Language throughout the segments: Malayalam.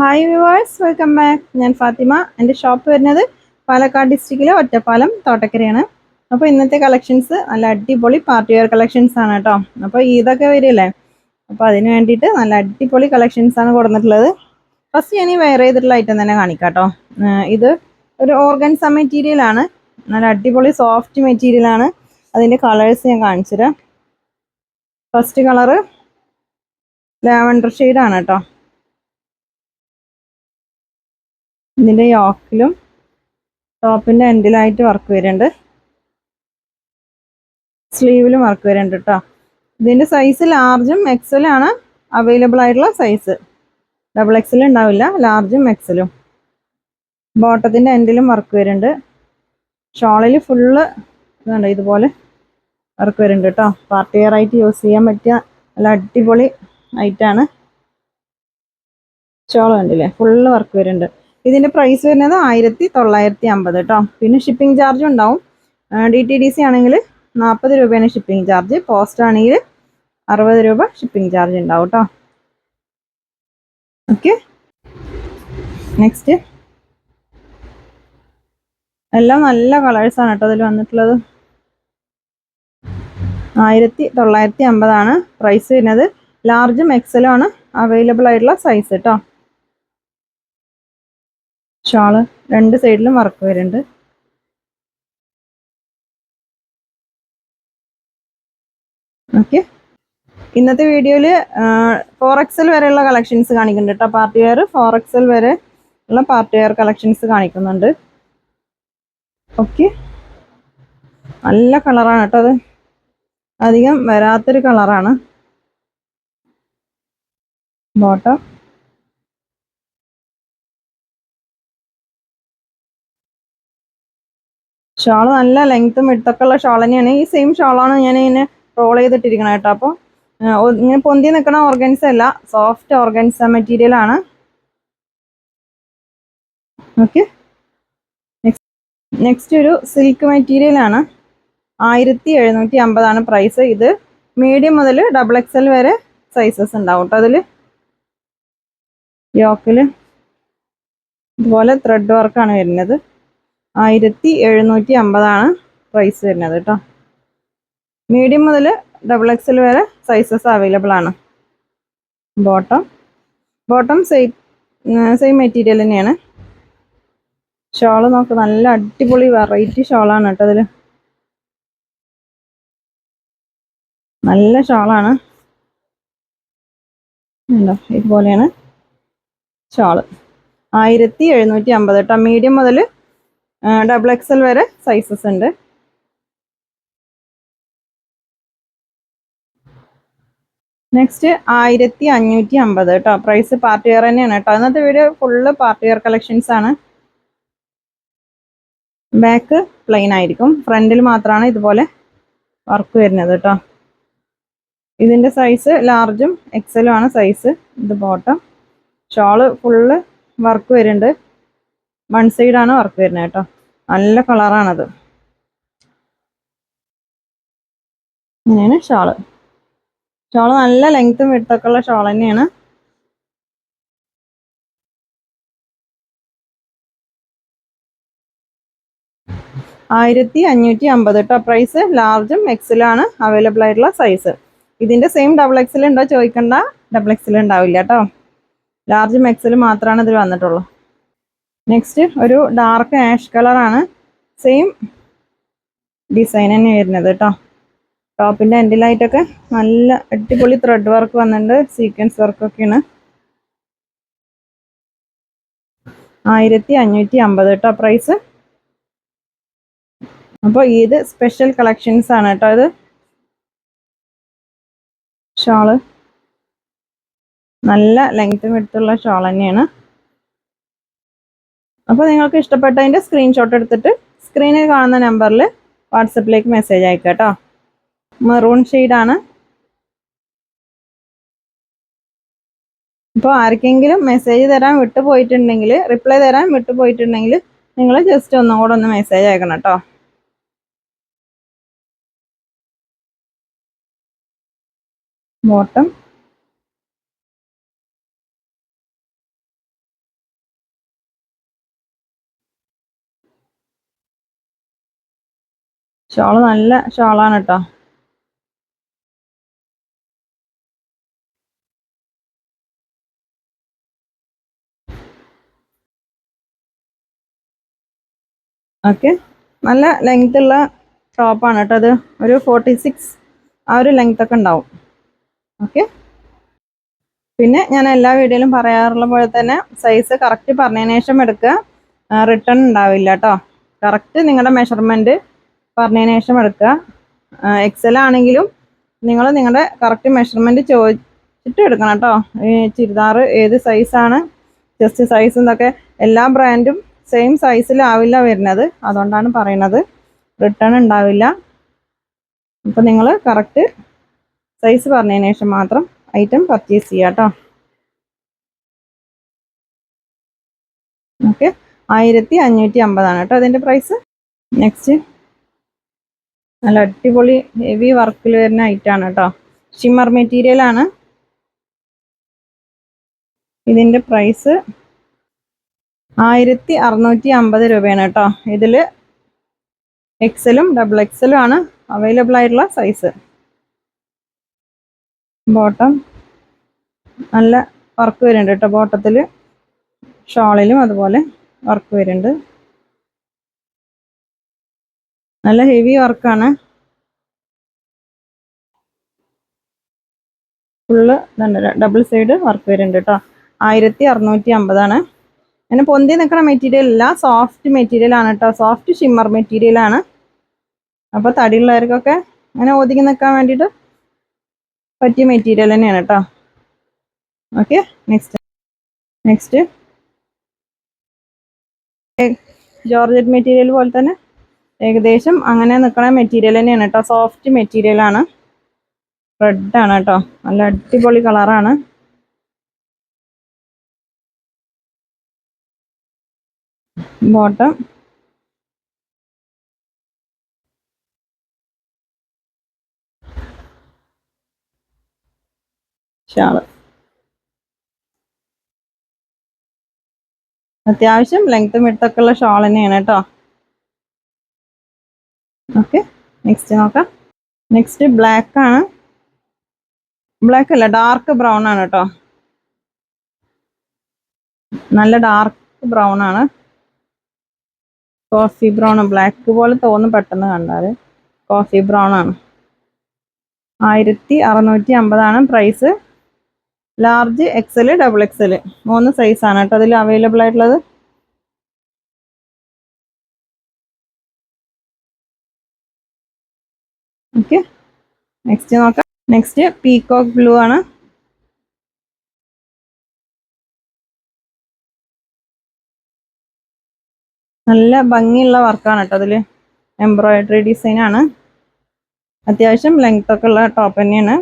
ഹായ് വ്യൂവേഴ്സ് വെൽക്കം ബാക്ക് ഞാൻ ഫാത്തിമ. എന്റെ ഷോപ്പ് വരുന്നത് പാലക്കാട് ഡിസ്ട്രിക്റ്റിലെ ഒറ്റപ്പാലം തോട്ടക്കരയാണ്. അപ്പോൾ ഇന്നത്തെ കളക്ഷൻസ് നല്ല അടിപൊളി പാർട്ടി വെയർ കളക്ഷൻസ് ആണ് കേട്ടോ. അപ്പോൾ ഇതൊക്കെ വരില്ലേ? അപ്പോൾ അതിന് വേണ്ടിയിട്ട് നല്ല അടിപൊളി കളക്ഷൻസ് ആണ് കൊടുത്തിട്ടുള്ളത്. ഫസ്റ്റ് ഞാൻ ഈ വെയർ ചെയ്തിട്ടുള്ള ഐറ്റം തന്നെ കാണിക്കാം കേട്ടോ. ഇത് ഒരു ഓർഗൻസ മെറ്റീരിയൽ ആണ്. നല്ല അടിപൊളി സോഫ്റ്റ് മെറ്റീരിയൽ ആണ്. അതിന്റെ കളേഴ്സ് ഞാൻ കാണിച്ചുതരാം. ഫസ്റ്റ് കളറ് ലാവൻഡർ ഷെയ്ഡാണ് കേട്ടോ. ഇതിന്റെ യോക്കിലും ടോപ്പിന്റെ എൻഡിലായിട്ട് വർക്ക് വരുന്നുണ്ട്. സ്ലീവിലും വർക്ക് വരുന്നുണ്ട് കേട്ടോ. ഇതിന്റെ സൈസ് ലാർജും എക്സലാണ് അവൈലബിൾ ആയിട്ടുള്ള സൈസ് ഡബിൾ എക്സൽ ഉണ്ടാവില്ല. ലാർജും എക്സലും ബോട്ടത്തിന്റെ എൻഡിലും വർക്ക് വരുന്നുണ്ട്. ഷോളിൽ ഫുള്ള് ഇതുണ്ട്. ഇതുപോലെ വർക്ക് വരുന്നുണ്ട് കേട്ടോ. പാർട്ടി വെയർ ആയിട്ട് യൂസ് ചെയ്യാൻ പറ്റിയ നല്ല അടിപൊളി ഐറ്റാണ് ഷോൾ കണ്ടില്ലേ? ഫുള്ള് വർക്ക് വരുന്നുണ്ട്. ഇതിന്റെ പ്രൈസ് വരുന്നത് ആയിരത്തി തൊള്ളായിരത്തി അമ്പത് കേട്ടോ പിന്നെ ഷിപ്പിംഗ് ചാർജ് ഉണ്ടാവും. ഡി ടി ഡി സി ആണെങ്കിൽ നാൽപ്പത് രൂപയാണ് ഷിപ്പിംഗ് ചാർജ് പോസ്റ്റ് ആണെങ്കിൽ അറുപത് രൂപ ഷിപ്പിംഗ് ചാർജ് ഉണ്ടാവും കേട്ടോ ഓക്കെ നെക്സ്റ്റ് എല്ലാം നല്ല കളേഴ്സാണ് കേട്ടോ അതിൽ വന്നിട്ടുള്ളത്. ആയിരത്തി തൊള്ളായിരത്തി അമ്പതാണ് പ്രൈസ് വരുന്നത് ലാർജും എക്സലും ആണ് അവൈലബിൾ ആയിട്ടുള്ള സൈസ് കേട്ടോ ഷാൾ രണ്ട് സൈഡിലും വർക്ക് വരുന്നുണ്ട്. ഓക്കെ. ഇന്നത്തെ വീഡിയോയിൽ ഫോർ എക്സൽ വരെയുള്ള കളക്ഷൻസ് കാണിക്കുന്നുണ്ട് കേട്ടോ. പാർട്ടി വെയർ ഫോർ എക്സൽ വരെ ഉള്ള പാർട്ടി വെയർ കളക്ഷൻസ് കാണിക്കുന്നുണ്ട്. ഓക്കെ. നല്ല കളറാണ് കേട്ടോ അത്. അധികം വരാത്തൊരു കളറാണ്. ബോട്ടം ഷാൾ നല്ല ലെങ്ത്തും വിട്ടൊക്കെ ഉള്ള ഷാൾ തന്നെയാണ്. ഈ സെയിം ഷാളാണ് ഞാൻ ഇങ്ങനെ റോൾ ചെയ്തിട്ടിരിക്കണം കേട്ടോ. അപ്പോൾ ഇങ്ങനെ പൊന്തി നിൽക്കണ ഓർഗൻസ അല്ല സോഫ്റ്റ് ഓർഗൻസ മെറ്റീരിയൽ ആണ്. ഓക്കെ നെക്സ്റ്റ് ഒരു സിൽക്ക് മെറ്റീരിയൽ ആണ്. ആയിരത്തി എഴുന്നൂറ്റി അമ്പതാണ് പ്രൈസ് ഇത് മീഡിയം മുതൽ ഡബിൾ എക്സ് എൽ വരെ സൈസസ് ഉണ്ടാവും കേട്ടോ അതിൽ യോക്കിൽ ഇതുപോലെ ത്രെഡ് വർക്കാണ് വരുന്നത്. ആയിരത്തി എഴുന്നൂറ്റി അമ്പതാണ് പ്രൈസ് വരുന്നത് കേട്ടോ. മീഡിയം മുതൽ ഡബിൾ എക്സൽ വരെ സൈസസ് അവൈലബിൾ ആണ്. Bottom bottom same same material തന്നെയാണ്. ഷോൾ നോക്ക് നല്ല അടിപൊളി വെറൈറ്റി ഷോളാണ് കേട്ടോ അതിൽ നല്ല ഷോളാണ് ഉണ്ടോ? ഇതുപോലെയാണ് ഷോൾ ആയിരത്തി എഴുന്നൂറ്റി അമ്പത് കേട്ടോ. മീഡിയം മുതൽ ഡബിൾ എക്സൽ വരെ സൈസസ് ഉണ്ട്. നെക്സ്റ്റ് ആയിരത്തി അഞ്ഞൂറ്റി അമ്പത് കേട്ടോ. പ്രൈസ് പാർട്ടി വെയർ തന്നെയാണ് കേട്ടോ. ഇന്നത്തെ video full party wear collections ആണ്. ബാക്ക് പ്ലെയിൻ ആയിരിക്കും. ഫ്രണ്ടിൽ മാത്രമാണ് ഇതുപോലെ വർക്ക് വരുന്നത് കേട്ടോ. ഇതിന്റെ സൈസ് ലാർജും എക്സലും ആണ് സൈസ് ഇത് ബോട്ടം ഷോൾ ഫുള്ള് വർക്ക് വരുന്നുണ്ട്. വൺ സൈഡാണ് വർക്ക് വരുന്നത് കേട്ടോ. നല്ല കളറാണത് ഇങ്ങനെയാണ് ഷാൾ ഷാൾ നല്ല ലെങ്ത്തും വിട്ടൊക്കെ ഉള്ള ഷാൾ തന്നെയാണ്. ആയിരത്തി അഞ്ഞൂറ്റി അമ്പത് കേട്ടോ പ്രൈസ് ലാർജും എക്സലാണ് അവൈലബിൾ ആയിട്ടുള്ള സൈസ് ഇതിന്റെ സെയിം ഡബിൾ എക്സൽ ഉണ്ടോ ചോദിക്കണ്ട. ഡബിൾ എക്സൽ ഉണ്ടാവില്ല കേട്ടോ ലാർജും എക്സലും മാത്രമാണ് ഇതിൽ വന്നിട്ടുള്ളൂ. നെക്സ്റ്റ് ഒരു ഡാർക്ക് ആഷ് കളറാണ് സെയിം ഡിസൈൻ തന്നെ വരുന്നത് കേട്ടോ ടോപ്പിന്റെ എൻഡിലായിട്ടൊക്കെ നല്ല അടിപൊളി ത്രെഡ് വർക്ക് വന്നിട്ടുണ്ട്. സീക്വൻസ് വർക്കൊക്കെയാണ് ആയിരത്തി അഞ്ഞൂറ്റി അമ്പത് കേട്ടോ പ്രൈസ് അപ്പോൾ ഇത് സ്പെഷ്യൽ കളക്ഷൻസ് ആണ് കേട്ടോ ഇത്. ഷാൾ നല്ല ലെങ്ത്തും എടുത്തുള്ള ഷോൾ തന്നെയാണ്. അപ്പോൾ നിങ്ങൾക്ക് ഇഷ്ടപ്പെട്ടതിന്റെ സ്ക്രീൻഷോട്ട് എടുത്തിട്ട് സ്ക്രീനിൽ കാണുന്ന നമ്പറിൽ വാട്സപ്പിലേക്ക് മെസ്സേജ് അയക്കാം കേട്ടോ മെറൂൺ ഷെയ്ഡാണ് അപ്പോൾ ആർക്കെങ്കിലും മെസ്സേജ് തരാൻ വിട്ടു പോയിട്ടുണ്ടെങ്കിൽ റിപ്ലൈ തരാൻ വിട്ടു പോയിട്ടുണ്ടെങ്കിൽ നിങ്ങൾ ജസ്റ്റ് ഒന്നും കൂടെ ഒന്ന് മെസ്സേജ് അയക്കണം കേട്ടോ ബോട്ടം ഷോൾ നല്ല ഷോളാണ് കേട്ടോ ഓക്കെ. നല്ല ലെങ്ത് ഉള്ള ടോപ്പാണ് കേട്ടോ അത്. ഒരു ഫോർട്ടി സിക്സ് ആ ഒരു ലെങ്ത് ഒക്കെ ഉണ്ടാവും. ഓക്കെ. പിന്നെ ഞാൻ എല്ലാ വീഡിയോയിലും പറയാറുള്ള പോലെ തന്നെ സൈസ് കറക്റ്റ് പറഞ്ഞതിന് ശേഷം എടുക്കുക റിട്ടേൺ ഉണ്ടാവില്ല കേട്ടോ കറക്റ്റ് നിങ്ങളുടെ മെഷർമെന്റ് പറഞ്ഞതിന് ശേഷം എടുക്കുക. എക്സൽ ആണെങ്കിലും നിങ്ങൾ നിങ്ങളുടെ കറക്റ്റ് മെഷർമെന്റ് ചോദിച്ചിട്ട് എടുക്കണം കേട്ടോ. ഈ ചുരിദാർ ഏത് സൈസാണ് ജസ്റ്റ് സൈസ് എന്നൊക്കെ എല്ലാ ബ്രാൻഡും സെയിം സൈസിലാവില്ല വരുന്നത്. അതുകൊണ്ടാണ് പറയുന്നത്. റിട്ടേൺ ഉണ്ടാവില്ല. അപ്പോൾ നിങ്ങൾ കറക്റ്റ് സൈസ് പറഞ്ഞതിന് ശേഷം മാത്രം ഐറ്റം പർച്ചേസ് ചെയ്യുക കേട്ടോ. ഓക്കെ ആയിരത്തി അഞ്ഞൂറ്റി അമ്പതാണ് കേട്ടോ അതിന്റെ പ്രൈസ് നെക്സ്റ്റ് നല്ല അടിപൊളി ഹെവി വർക്കിൽ വരുന്ന ഐറ്റാണ് കേട്ടോ ഷിമ്മർ മെറ്റീരിയൽ ആണ്. ഇതിന്റെ പ്രൈസ് ആയിരത്തി അറുന്നൂറ്റി അമ്പത് രൂപയാണ് കേട്ടോ ഇതിൽ എക്സലും ഡബിൾ എക്സലും ആണ് അവൈലബിൾ ആയിട്ടുള്ള സൈസ് ബോട്ടം നല്ല വർക്ക് വരുന്നുണ്ട് കേട്ടോ ബോട്ടത്തിൽ ഷോളിലും അതുപോലെ വർക്ക് വരുന്നുണ്ട്. നല്ല ഹെവി വർക്കാണ് ഫുള്ള് ഡബിൾ സൈഡ് വർക്ക് വരുന്നുണ്ട് കേട്ടോ ആയിരത്തി അറുന്നൂറ്റി അമ്പതാണ് അങ്ങനെ പൊന്തി നിൽക്കുന്ന മെറ്റീരിയൽ അല്ല സോഫ്റ്റ് മെറ്റീരിയൽ ആണ് കേട്ടോ സോഫ്റ്റ് ഷിമ്മർ മെറ്റീരിയൽ ആണ്. അപ്പോൾ തടിയുള്ളവർക്കൊക്കെ അങ്ങനെ ഒതുങ്ങി നിൽക്കാൻ വേണ്ടിയിട്ട് പറ്റിയ മെറ്റീരിയൽ തന്നെയാണ് കേട്ടോ okay next next georgette material പോലെ തന്നെ ഏകദേശം അങ്ങനെ നിൽക്കുന്ന മെറ്റീരിയൽ തന്നെയാണ് കേട്ടോ. സോഫ്റ്റ് മെറ്റീരിയൽ ആണ്. റെഡ് ആണ് കേട്ടോ. നല്ല അടിപൊളി കളറാണ് ബോട്ടം അത്യാവശ്യം ലെങ്ത്തും വിട്ടൊക്കെ ഉള്ള ഷോൾ തന്നെയാണ് കേട്ടോ. ഓക്കെ നെക്സ്റ്റ് നോക്കാം. നെക്സ്റ്റ് ബ്ലാക്ക് ആണ്. ബ്ലാക്ക് അല്ല ഡാർക്ക് ബ്രൗൺ ആണ് കേട്ടോ നല്ല ഡാർക്ക് ബ്രൗൺ ആണ്. കോഫി ബ്രൗൺ ബ്ലാക്ക് പോലെ തോന്നും പെട്ടെന്ന് കണ്ടാൽ കോഫി ബ്രൗൺ ആണ്. ആയിരത്തി അറുന്നൂറ്റി അമ്പതാണ് price large XL double XL മൂന്ന് സൈസാണ് കേട്ടോ അതിൽ അവൈലബിൾ ആയിട്ടുള്ളത് ഓക്കെ നെക്സ്റ്റ് നോക്കാം. നെക്സ്റ്റ് പീകോക്ക് ബ്ലൂ ആണ്. നല്ല ഭംഗിയുള്ള വർക്കാണ് കേട്ടോ അതിൽ എംബ്രോയിഡറി ഡിസൈൻ ആണ്. അത്യാവശ്യം ലെങ്ത് ഒക്കെ ഉള്ള ടോപ്പ് തന്നെയാണ്.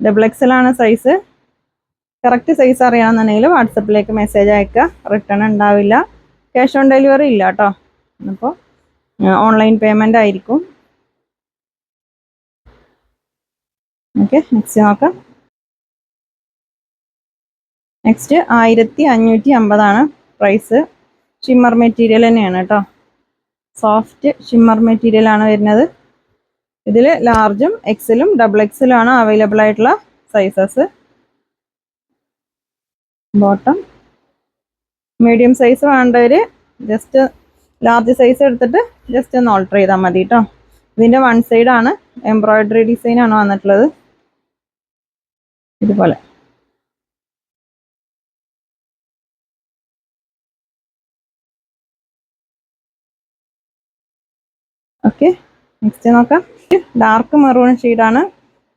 ഡബിൾ എക്സൽ ആണ് സൈസ് കറക്റ്റ് സൈസ് അറിയാമെന്നുണ്ടെങ്കിൽ വാട്സപ്പിലേക്ക് മെസ്സേജ് അയക്കുക. റിട്ടേൺ ഉണ്ടാവില്ല. ക്യാഷ് ഓൺ ഡെലിവറി ഇല്ല കേട്ടോ. അപ്പോൾ ഓൺലൈൻ പേയ്മെന്റ് ആയിരിക്കും. ഓക്കെ നെക്സ്റ്റ് നോക്കാം. നെക്സ്റ്റ് ആയിരത്തി അഞ്ഞൂറ്റി അമ്പതാണ് പ്രൈസ് ഷിമ്മർ മെറ്റീരിയൽ തന്നെയാണ് കേട്ടോ. സോഫ്റ്റ് ഷിമ്മർ മെറ്റീരിയൽ ആണ് വരുന്നത്. ഇതിൽ ലാർജും എക്സലും ഡബിൾ എക്സലും ആണ് അവൈലബിൾ ആയിട്ടുള്ള സൈസസ് ബോട്ടം മീഡിയം സൈസ് വേണ്ടവർ ജസ്റ്റ് ലാർജ് സൈസ് എടുത്തിട്ട് ജസ്റ്റ് ഒന്ന് ഓൾട്ടർ ചെയ്താൽ മതി കേട്ടോ. ഇതിന്റെ വൺ സൈഡാണ് എംബ്രോയിഡറി ഡിസൈൻ ആണ് വന്നിട്ടുള്ളത്. ഇതുപോലെ. ഓക്കെ നെക്സ്റ്റ് നോക്കാം. ഡാർക്ക് മെറൂൺ ഷെയ്ഡാണ്.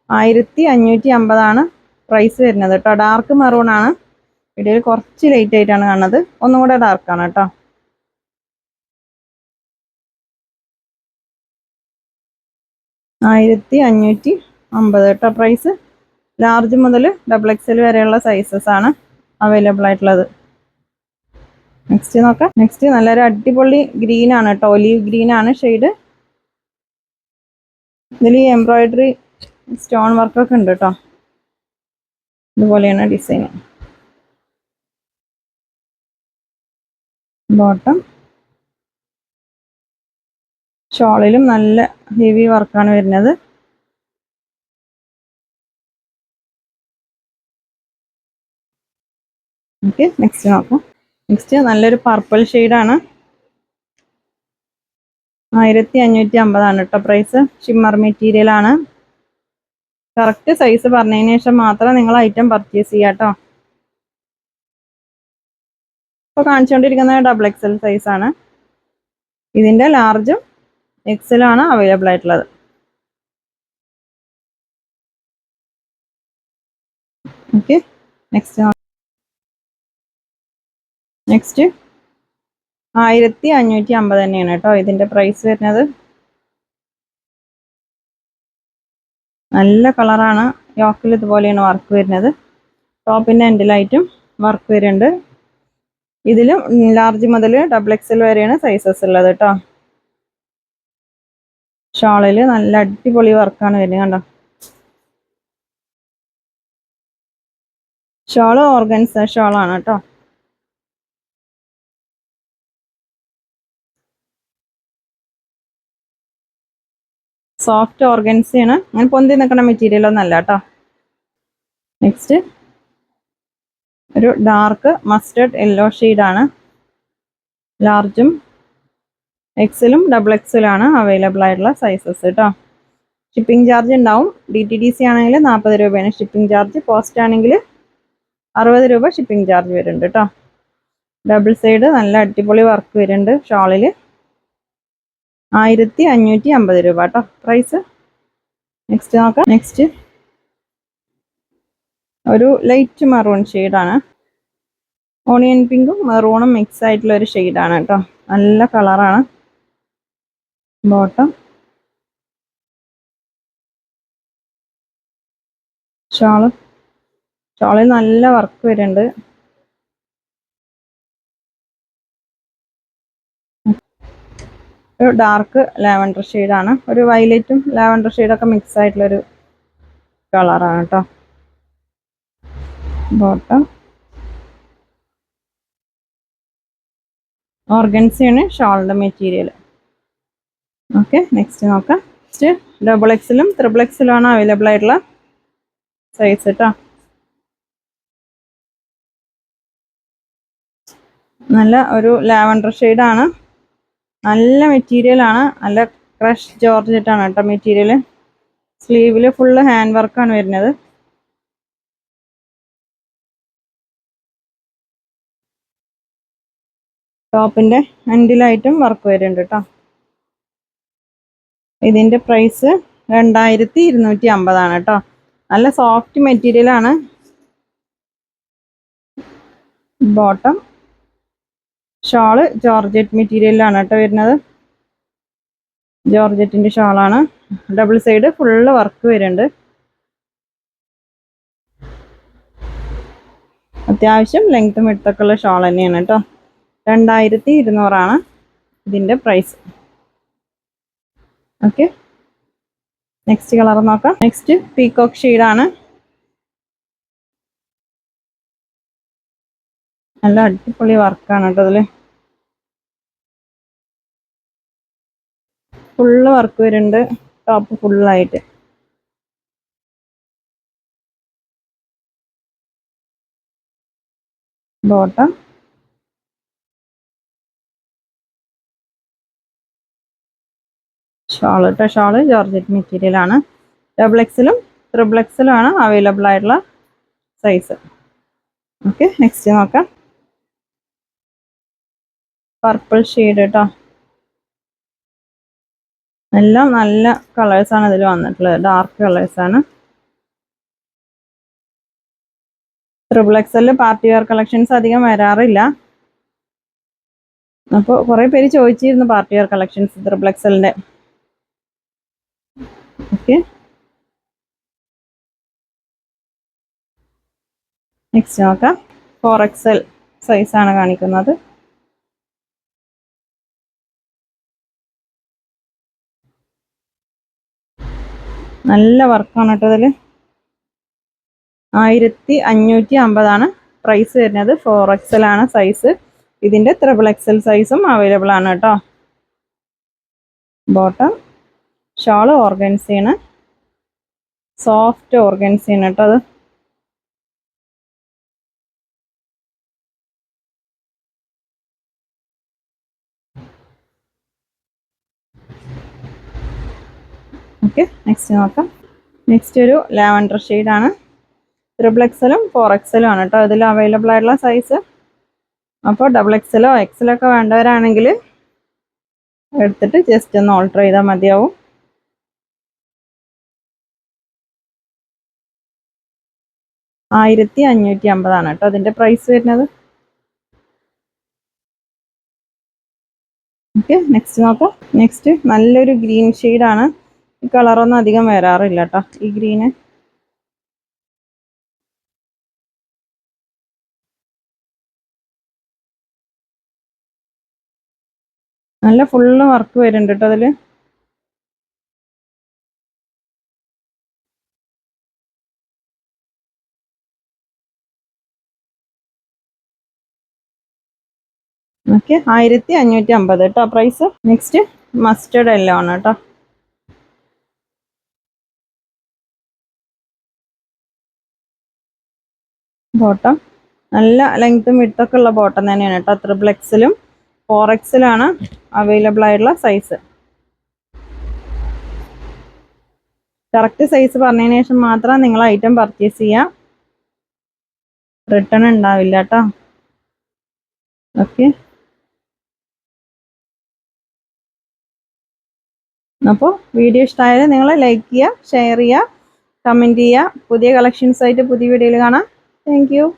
ആയിരത്തി അഞ്ഞൂറ്റി അമ്പതാണ് പ്രൈസ് വരുന്നത് കേട്ടോ. ഡാർക്ക് മെറൂൺ ആണ് വീഡിയോയിൽ കുറച്ച് ലൈറ്റ് ആയിട്ടാണ് കാണുന്നത്. ഒന്നും കൂടെ ഡാർക്കാണ് കേട്ടോ. ആയിരത്തി അഞ്ഞൂറ്റി അമ്പത് കേട്ടോ പ്രൈസ്. ലാർജ് മുതൽ ഡബിൾ എക്സൽ വരെയുള്ള സൈസസ് ആണ് അവൈലബിൾ ആയിട്ടുള്ളത്. നെക്സ്റ്റ് നോക്കാം. നെക്സ്റ്റ് നല്ലൊരു അടിപൊളി ഗ്രീൻ ആണ് കേട്ടോ ഒലീവ് ഗ്രീൻ ആണ് ഷെയ്ഡ് ഇതിൽ ഈ എംബ്രോയിഡറി സ്റ്റോൺ വർക്കൊക്കെ ഉണ്ട് കേട്ടോ ഇതുപോലെയാണ് ഡിസൈൻ ബോട്ടം ഷോളിലും നല്ല ഹെവി വർക്കാണ് വരുന്നത്. ഓക്കെ നെക്സ്റ്റ് നോക്കാം. നെക്സ്റ്റ് നല്ലൊരു പർപ്പിൾ ഷെയ്ഡാണ് ആയിരത്തി അഞ്ഞൂറ്റി അമ്പതാണ് കേട്ടോ പ്രൈസ് ഷിമ്മർ മെറ്റീരിയൽ ആണ്. കറക്റ്റ് സൈസ് പറഞ്ഞതിന് ശേഷം മാത്രം നിങ്ങൾ ഐറ്റം പർച്ചേസ് ചെയ്യാം കേട്ടോ ഇപ്പോൾ കാണിച്ചുകൊണ്ടിരിക്കുന്നത് ഡബിൾ എക്സൽ സൈസ് ആണ്. ഇതിന്റെ ലാർജും എക്സലാണ് അവൈലബിൾ ആയിട്ടുള്ളത്. ഓക്കെ നെക്സ്റ്റ് നെക്സ്റ്റ് ആയിരത്തി അഞ്ഞൂറ്റി അമ്പത് തന്നെയാണ് കേട്ടോ ഇതിന്റെ പ്രൈസ് വരുന്നത്. നല്ല കളറാണ് യോക്കിൽ ഇതുപോലെയാണ് വർക്ക് വരുന്നത്. ടോപ്പിന്റെ എൻഡിലായിട്ടും വർക്ക് വരുന്നുണ്ട്. ഇതിലും ലാർജ് മുതൽ ഡബിൾ എക്സൽ വരെയാണ് സൈസസ് ഉള്ളത് കേട്ടോ. ഷോളിൽ നല്ല അടിപൊളി വർക്കാണ് വരുന്നത് കണ്ടോ. ഷോൾ ഓർഗൻസ ഷോളാണ് കേട്ടോ. സോഫ്റ്റ് ഓർഗൻസിയാണ് അങ്ങനെ പൊന്തി നിൽക്കുന്ന മെറ്റീരിയൽ ഒന്നല്ല കേട്ടോ നെക്സ്റ്റ് ഒരു ഡാർക്ക് മസ്റ്റേഡ് യെല്ലോ ആണ്. ലാർജും എക്സലും ഡബിൾ എക്സലാണ് അവൈലബിൾ ആയിട്ടുള്ള സൈസസ് കേട്ടോ ഷിപ്പിംഗ് ചാർജ് ഉണ്ടാവും. ഡി ടി ഡി സി ആണെങ്കിൽ നാൽപ്പത് രൂപയാണ് ഷിപ്പിംഗ് ചാർജ് പോസ്റ്റ് ആണെങ്കിൽ അറുപത് രൂപ ഷിപ്പിംഗ് ചാർജ് വരുന്നുണ്ട് കേട്ടോ ഡബിൾ സൈഡ് നല്ല അടിപൊളി വർക്ക് വരുന്നുണ്ട്. ഷാളിൽ ആയിരത്തി അഞ്ഞൂറ്റി അമ്പത് രൂപ കേട്ടോ. പ്രൈസ് നെക്സ്റ്റ് നോക്കാം. നെക്സ്റ്റ് ഒരു ലൈറ്റ് മെറൂൺ ഷെയ്ഡാണ് ഓണിയൻ പിങ്കും മെറൂണും മിക്സ് ആയിട്ടുള്ള ഒരു ഷെയ്ഡാണ് കേട്ടോ. നല്ല കളറാണ് ബോട്ടം ഷാൾ ഷാളിൽ നല്ല വർക്ക് വരുന്നുണ്ട്. ഒരു ഡാർക്ക് ലാവൻഡർ ഷെയ്ഡാണ് ഒരു വയലറ്റും ലാവൻഡർ ഷെയ്ഡൊക്കെ മിക്സ് ആയിട്ടുള്ളൊരു കളറാണ് കേട്ടോ ബോട്ടം ഓർഗൻസിയാണ് ഷോളിന്റെ മെറ്റീരിയൽ ഓക്കെ നെക്സ്റ്റ് നോക്കാം. നെക്സ്റ്റ് ഡബിൾ എക്സിലും ത്രിബിൾ എക്സിലും ആണ് അവൈലബിൾ ആയിട്ടുള്ള സൈസ് കേട്ടോ നല്ല ഒരു ലാവൻഡർ ഷെയ്ഡാണ് നല്ല മെറ്റീരിയൽ ആണ്. നല്ല ക്രഷ് ജോർജറ്റ് ആണ് കേട്ടോ മെറ്റീരിയൽ സ്ലീവിൽ ഫുള്ള് ഹാൻഡ് വർക്കാണ് വരുന്നത്. ടോപ്പിന്റെ അൻഡിലായിട്ടും വർക്ക് വരുന്നുണ്ട് കേട്ടോ. ഇതിന്റെ പ്രൈസ് രണ്ടായിരത്തി ഇരുന്നൂറ്റി അമ്പതാണ് കേട്ടോ. നല്ല സോഫ്റ്റ് മെറ്റീരിയൽ ആണ്. ബോട്ടം ഷാൾ ജോർജറ്റ് മെറ്റീരിയലിലാണ് കേട്ടോ വരുന്നത്. ജോർജറ്റിന്റെ ഷാളാണ്. ഡബിൾ സൈഡ് ഫുള്ള് വർക്ക് വരുന്നുണ്ട്. അത്യാവശ്യം ലെങ്ത്തും എടുത്തൊക്കെ ഉള്ള ഷാൾ തന്നെയാണ് കേട്ടോ. രണ്ടായിരത്തി ഇരുന്നൂറാണ് ഇതിന്റെ പ്രൈസ് ഓക്കെ നെക്സ്റ്റ് കളർ നോക്കാം നെക്സ്റ്റ് പീകോക്ക് ഷെയ്ഡാണ് നല്ല അടിപൊളി വർക്കാണ് കേട്ടോ അതിൽ ഫുള്ള് വർക്ക് വരുന്നുണ്ട്. ടോപ്പ് ഫുള്ളായിട്ട്. ബോട്ടം ഷോൾ കേട്ടോ ഷാൾ ജോർജറ്റ് മെറ്റീരിയൽ ആണ്. ഡബിൾ എക്സിലും ത്രിബിൾ എക്സിലും ആണ് അവൈലബിൾ ആയിട്ടുള്ള സൈസ് ഓക്കെ നെക്സ്റ്റ് നോക്കാം. പർപ്പിൾ ഷെയ്ഡ് കേട്ടോ എല്ലാം നല്ല കളേഴ്സാണ് ഇതിൽ വന്നിട്ടുള്ളത്. ഡാർക്ക് കളേഴ്സാണ് ട്രിപ്പിൾ എക്സലിൽ പാർട്ടി വെയർ കളക്ഷൻസ് അധികം വരാറില്ല. അപ്പോൾ കുറേ പേര് ചോദിച്ചിരുന്നു പാർട്ടി വെയർ കളക്ഷൻസ് ട്രിപ്പിൾ എക്സലിന്റെ ഓക്കെ നെക്സ്റ്റ് നോക്കാം. ഫോർ എക്സൽ സൈസാണ് കാണിക്കുന്നത്. നല്ല വർക്കാണ് കേട്ടോ ഇതിൽ ആയിരത്തി അഞ്ഞൂറ്റി അമ്പതാണ് പ്രൈസ് വരുന്നത്. ഫോർ എക്സൽ ആണ് സൈസ് ഇതിന്റെ ത്രിബിൾ എക്സൽ സൈസും അവൈലബിൾ ആണ് കേട്ടോ. ബോട്ടം ഷാൾ ഓർഗൻസിയാണ് സോഫ്റ്റ് ഓർഗൻസിയാണ് കേട്ടോ അത്. ഓക്കെ നെക്സ്റ്റ് നോക്കാം. നെക്സ്റ്റ് ഒരു ലാവൻഡർ ആണ്. ട്രിപ്പിൾ എക്സലും ഫോർ എക്സലും ആണ് കേട്ടോ ഇതിൽ അവൈലബിൾ ആയിട്ടുള്ള സൈസ് അപ്പോൾ ഡബിൾ എക്സലോ എക്സലോ ഒക്കെ വേണ്ടവരാണെങ്കിൽ എടുത്തിട്ട് ജസ്റ്റ് ഒന്ന് ഓൾട്ടർ ചെയ്താൽ മതിയാവും. ആയിരത്തി അഞ്ഞൂറ്റി അമ്പതാണ് കേട്ടോ അതിന്റെ പ്രൈസ് വരുന്നത്. ഓക്കെ നെക്സ്റ്റ് നോക്കാം. നെക്സ്റ്റ് നല്ലൊരു ഗ്രീൻ ആണ്. ഈ കളറൊന്നും അധികം വരാറില്ല കേട്ടോ ഈ ഗ്രീന്. നല്ല ഫുള്ള് വർക്ക് വരുന്നുണ്ട് കേട്ടോ ഓക്കെ ആയിരത്തി അഞ്ഞൂറ്റി അമ്പത് കേട്ടോ പ്രൈസ് നെക്സ്റ്റ് മസ്റ്റേർഡ് എല്ലാം ആണ് കേട്ടോ ബോട്ടം. നല്ല ലെങ്ത്തും വിട്ടൊക്കെ ഉള്ള ബോട്ടം തന്നെയാണ് കേട്ടോ. ത്രിബിൾ എക്സിലും ഫോർ എക്സിലാണ് അവൈലബിൾ ആയിട്ടുള്ള സൈസ് കറക്റ്റ് സൈസ് പറഞ്ഞതിന് ശേഷം മാത്രം നിങ്ങൾ ഐറ്റം പർച്ചേസ് ചെയ്യാം. റിട്ടേൺ ഉണ്ടാവില്ല കേട്ടോ. ഓക്കെ അപ്പോൾ വീഡിയോ ഇഷ്ടമായാലും നിങ്ങൾ ലൈക്ക് ചെയ്യുക ഷെയർ ചെയ്യുക കമന്റ് ചെയ്യുക പുതിയ കളക്ഷൻസ് ആയിട്ട് പുതിയ വീഡിയോയിൽ കാണാം. Thank you.